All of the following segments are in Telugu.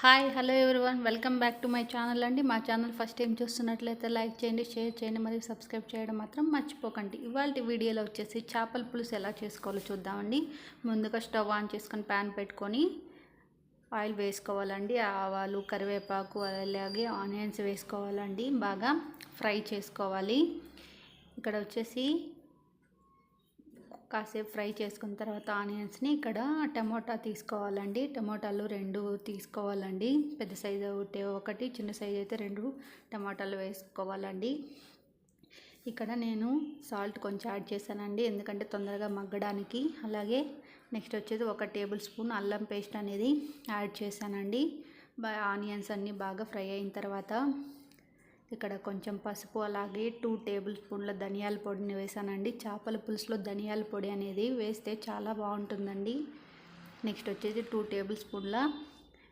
Hi hello everyone. Welcome back to my channel అండి. మా ఛానల్ ఫస్ట్ టైం చూస్తున్నట్లయితే లైక్ చేయండి షేర్ చేయండి మరియు సబ్స్క్రైబ్ చేయడం మాత్రం మర్చిపోకండి. ఇవాళ వీడియోలో వచ్చేసి చేపల పులుసు ఎలా చేసుకోవాలో చూద్దామండి. ముందుగా స్టవ్ ఆన్ చేసుకొని ప్యాన్ పెట్టుకొని ఆయిల్ వేసుకోవాలండి. ఆవాలు కరివేపాకు అలాగే ఆనియన్స్ వేసుకోవాలండి. బాగా ఫ్రై చేసుకోవాలి. ఇక్కడ వచ్చేసి కాసేపు ఫ్రై చేసుకున్న తర్వాత ఆనియన్స్ని ఇక్కడ టమోటా తీసుకోవాలండి. టమోటాలు రెండు తీసుకోవాలండి. పెద్ద సైజు ఒకటి ఒకటి చిన్న సైజు అయితే రెండు టమాటాలు వేసుకోవాలండి. ఇక్కడ నేను సాల్ట్ కొంచెం యాడ్ చేశానండి. ఎందుకంటే తొందరగా మగ్గడానికి. అలాగే నెక్స్ట్ వచ్చేది ఒక టేబుల్ స్పూన్ అల్లం పేస్ట్ అనేది యాడ్ చేశానండి. ఆనియన్స్ అన్నీ బాగా ఫ్రై అయిన తర్వాత ఇక్కడ కొంచెం పసుపు అలాగే టూ టేబుల్ స్పూన్ల ధనియాల పొడిని వేసానండి. చేపల పులుసులో ధనియాల పొడి అనేది వేస్తే చాలా బాగుంటుందండి. నెక్స్ట్ వచ్చేసి టూ టేబుల్ స్పూన్ల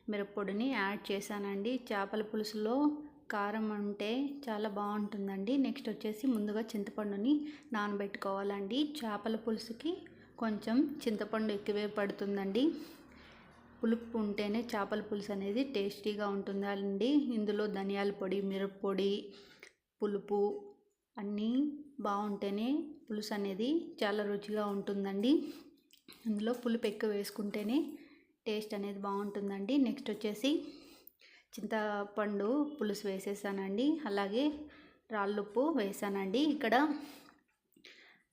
మిరప్పొడిని యాడ్ చేశానండి. చేపల పులుసులో కారం ఉంటే చాలా బాగుంటుందండి. నెక్స్ట్ వచ్చేసి ముందుగా చింతపండుని నానబెట్టుకోవాలండి. చేపల పులుసుకి కొంచెం చింతపండు ఎక్కువే పడుతుందండి. పులుపు ఉంటేనే చేపల పులుసు అనేది టేస్టీగా ఉంటుందండి. ఇందులో ధనియాల పొడి మిరప్పొడి పులుపు అన్నీ బాగుంటేనే పులుసు అనేది చాలా రుచిగా ఉంటుందండి. ఇందులో పులుపు ఎక్కువ వేసుకుంటేనే టేస్ట్ అనేది బాగుంటుందండి. నెక్స్ట్ వచ్చేసి చింతపండు పులుసు వేసేసానండి. అలాగే రాళ్ళుప్పు వేసానండి. ఇక్కడ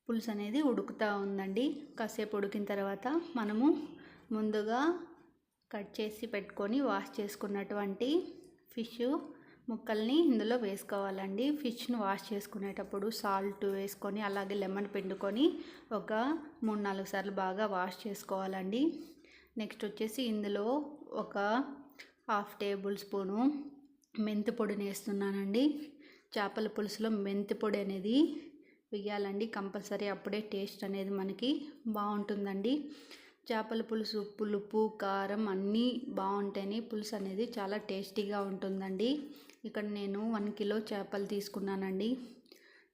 పులుసు అనేది ఉడుకుతూ ఉందండి. కాసేపు ఉడికిన తర్వాత మనము ముందుగా కట్ చేసి పెట్టుకొని వాష్ చేసుకున్నటువంటి ఫిష్ ముక్కల్ని ఇందులో వేసుకోవాలండి. ఫిష్ను వాష్ చేసుకునేటప్పుడు సాల్ట్ వేసుకొని అలాగే లెమన్ పిండుకొని ఒక మూడు నాలుగు సార్లు బాగా వాష్ చేసుకోవాలండి. నెక్స్ట్ వచ్చేసి ఇందులో ఒక హాఫ్ టేబుల్ స్పూను మెంతి పొడిని వేస్తున్నానండి. చేపల పులుసులో మెంతి పొడి అనేది వేయాలండి. కంపల్సరీ అప్పుడే టేస్ట్ అనేది మనకి బాగుంటుందండి. చేపల పులుసు పులుపు కారం అన్నీ బాగుంటేనే పులుసు అనేది చాలా టేస్టీగా ఉంటుందండి. ఇక్కడ నేను వన్ కిలో చేపలు తీసుకున్నానండి.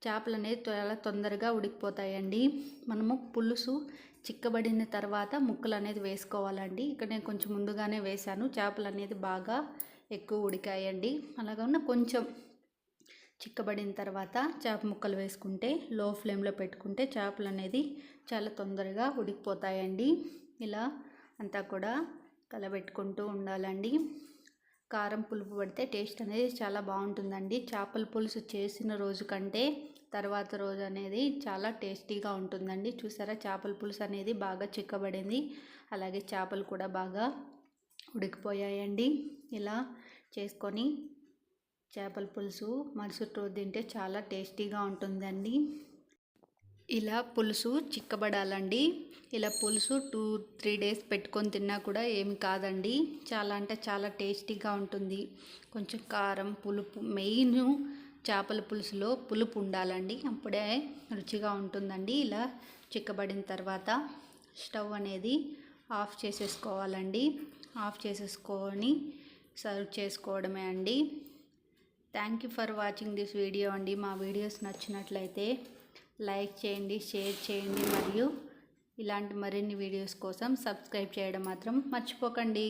చేపలు అనేది చాలా తొందరగా ఉడికిపోతాయండి. మనము పులుసు చిక్కబడిన తర్వాత ముక్కలు అనేది వేసుకోవాలండి. ఇక్కడ నేను కొంచెం ముందుగానే వేశాను. చేపలు అనేది బాగా ఎక్కువ ఉడికాయండి. అలాగే కొంచెం చిక్కబడిన తర్వాత చేప ముక్కలు వేసుకుంటే లో ఫ్లేమ్లో పెట్టుకుంటే చేపలు అనేది చాలా తొందరగా ఉడికిపోతాయండి. ఇలా అంతా కూడా కలబెట్టుకుంటూ ఉండాలండి. కారం పులుపు పడితే టేస్ట్ అనేది చాలా బాగుంటుందండి. చేపల పులుసు చేసిన రోజు కంటే తర్వాత రోజు అనేది చాలా టేస్టీగా ఉంటుందండి. చూసారా? చేపల పులుసు అనేది బాగా చిక్కబడింది. అలాగే చేపలు కూడా బాగా ఉడికిపోయాయండి. ఇలా చేసుకొని చేపల పులుసు మరుసటి రోజు తింటే చాలా టేస్టీగా ఉంటుందండి. ఇలా పులుసు చిక్కబడాలండి. ఇలా పులుసు టూ త్రీ డేస్ పెట్టుకొని తిన్నా కూడా ఏమి కాదండి. చాలా అంటే చాలా టేస్టీగా ఉంటుంది. కొంచెం కారం పులుపు మెయిన్ చేపల పులుసులో పులుపు ఉండాలండి. అప్పుడే రుచిగా ఉంటుందండి. ఇలా చిక్కబడిన తర్వాత స్టవ్ అనేది ఆఫ్ చేసేసుకోవాలండి. ఆఫ్ చేసేసుకొని సర్వ్ చేసుకోవడమే అండి. Thank you for watching this video అండి. మా వీడియోస్ నచ్చినట్లయితే లైక్ చేయండి షేర్ చేయండి మరియు ఇలాంటి మరిన్ని వీడియోస్ కోసం సబ్స్క్రైబ్ చేయడం మాత్రం మర్చిపోకండి.